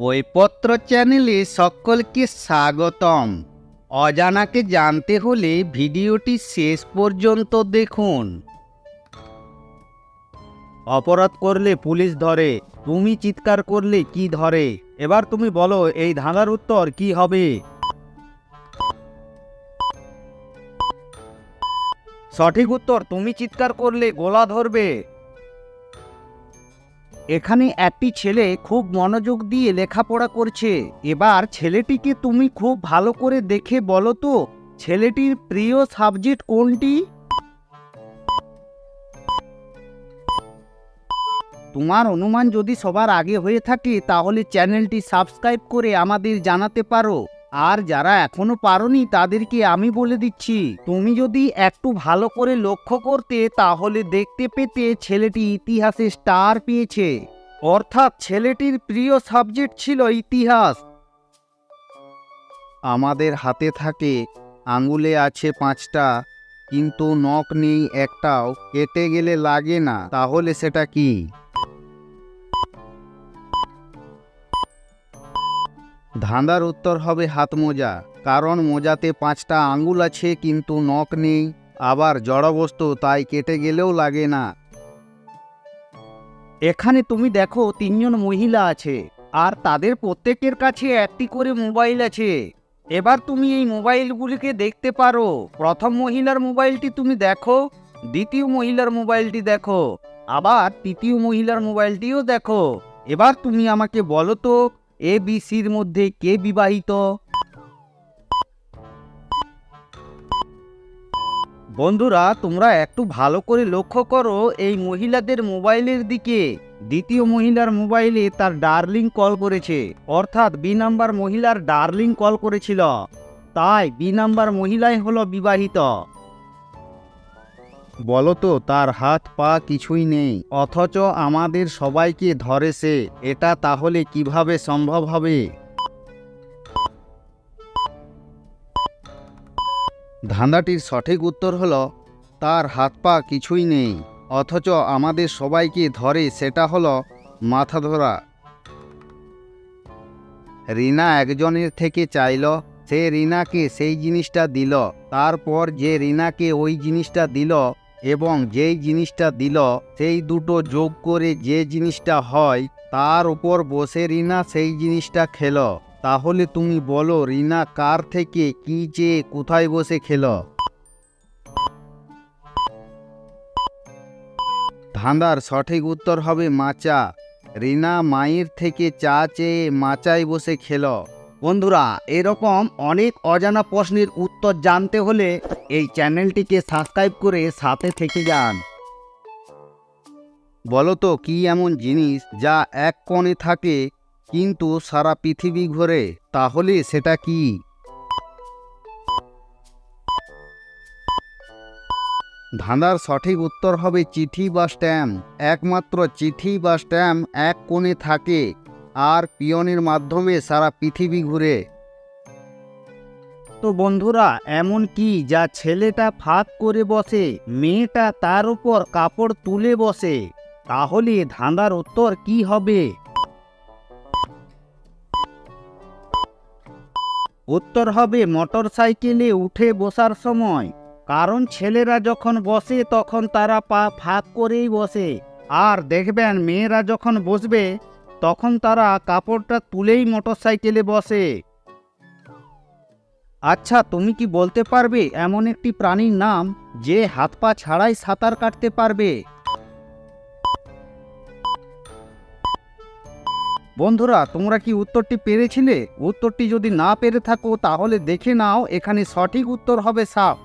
বইপত্র চ্যানেলে সকলকে স্বাগতম। অজানাকে জানতে হলে ভিডিওটি শেষ পর্যন্ত দেখুন। অপরাধ করলে পুলিশ ধরে, তুমি চিৎকার করলে কি ধরে? এবার তুমি বলো, এই ধাঁধার উত্তর কি হবে? সঠিক উত্তর, তুমি চিৎকার করলে গোলা ধরবে। এখানে একটি ছেলে খুব মনোযোগ দিয়ে লেখাপড়া করছে। এবার ছেলেটিকে তুমি খুব ভালো করে দেখে বলো তো, ছেলেটির প্রিয় সাবজেক্ট কোনটি? তোমার অনুমান যদি সবার আগে হয়ে থাকে, তাহলে চ্যানেলটি সাবস্ক্রাইব করে আমাদের জানাতে পারো। আর যারা এখনও পারোনি তাদেরকে আমি বলে দিচ্ছি, তুমি যদি একটু ভালো করে লক্ষ্য করতে, তাহলে দেখতে পেতে ছেলেটি ইতিহাসে স্টার পেয়েছে। অর্থাৎ ছেলেটির প্রিয় সাবজেক্ট ছিল ইতিহাস। আমাদের হাতে থাকে, আঙুলে আছে পাঁচটা, কিন্তু নখ নেই একটাও, কেটে গেলে লাগে না, তাহলে সেটা কি? ধাঁধার উত্তর হবে হাত মোজা, কারণ মোজাতে পাঁচটা আঙ্গুল আছে কিন্তু নখ নেই। আবার জড়বস্তু তাই কেটে গেলেও লাগে না। এখানে তুমি দেখো তিনজন মহিলা আছে, আর তাদের প্রত্যেকের কাছে একটি করে মোবাইল আছে। এবার তুমি এই মোবাইলগুলিকে দেখতে পারো। প্রথম মহিলার মোবাইলটি তুমি দেখো, দ্বিতীয় মহিলার মোবাইলটি দেখো, আবার তৃতীয় মহিলার মোবাইলটিও দেখো। এবার তুমি আমাকে বলো তো এ বি সির মধ্যে কে বিবাহিত। বন্ধুরা, তোমরা একটু ভালো করে লক্ষ্য করো, এই মহিলাদের মোবাইলের দিকে। দ্বিতীয় মহিলার মোবাইলে তার ডার্লিং কল করেছে। অর্থাৎ বি নাম্বার মহিলার ডার্লিং কল করেছিল। তাই বি নাম্বার মহিলাই হলো বিবাহিত। বলো তো তার হাত পা কিছুই নেই, অথচ আমাদের সবাইকে ধরে সে, এটা তাহলে কীভাবে সম্ভব হবে? ধাঁধাটির সঠিক উত্তর হলো, তার হাত পা কিছুই নেই, অথচ আমাদের সবাইকে ধরে, সেটা হলো মাথা ধরা রিনা একজনের থেকে চাইল, সে রিনাকে সেই জিনিসটা দিল, তারপর যে রিনাকে ওই জিনিসটা দিল এবং যেই জিনিসটা দিল, সেই দুটো যোগ করে যে জিনিসটা হয়, তার উপর বসে রিনা সেই জিনিসটা খেলো। তাহলে তুমি বলো, রিনা কার থেকে কি চেয়ে কোথায় বসে খেলো? ধাঁধার সঠিক উত্তর হবে মাচা। রিনা মায়ের থেকে চা চেয়ে মাচায় বসে খেলো। বন্ধুরা, এরকম অনেক অজানা প্রশ্নের উত্তর জানতে হলে এই চ্যানেলটিকে সাবস্ক্রাইব করে সাথে থেকে যান। বলো তো, কি এমন জিনিস যা এক কোণে থাকে কিন্তু সারা পৃথিবী ঘোরে? তাহলে সেটা কি? ধাঁধার সঠিক উত্তর হবে চিঠি বা স্ট্যাম্প। একমাত্র চিঠি বা স্ট্যাম্প এক কোণে থাকে। আর পিয়নের মাধ্যমে সারা পৃথিবী ঘুরে। তো বন্ধুরা, এমন কি যা ছেলেটা ফাঁক করে বসে, মেয়েটা তার উপর কাপড় তুলে বসে? তাহলে ধাঁধার উত্তর কি হবে? উত্তর হবে মোটর সাইকেলে উঠে বসার সময়। কারণ ছেলেরা যখন বসে, তখন তারা পা ফাঁক করেই বসে। আর দেখবেন মেয়েরা যখন বসবে তখন তারা কাপড়টা তুলেই মোটর সাইকেলে বসে। আচ্ছা তুমি কি বলতে পারবে এমন একটি প্রাণীর নাম যে হাত পা ছাড়াই সাঁতার কাটতে পারবে? বন্ধুরা, তোমরা কি উত্তরটি পেরেছিলে? উত্তরটি যদি না পেরে থাকো, তাহলে দেখে নাও, এখানে সঠিক উত্তর হবে সাপ।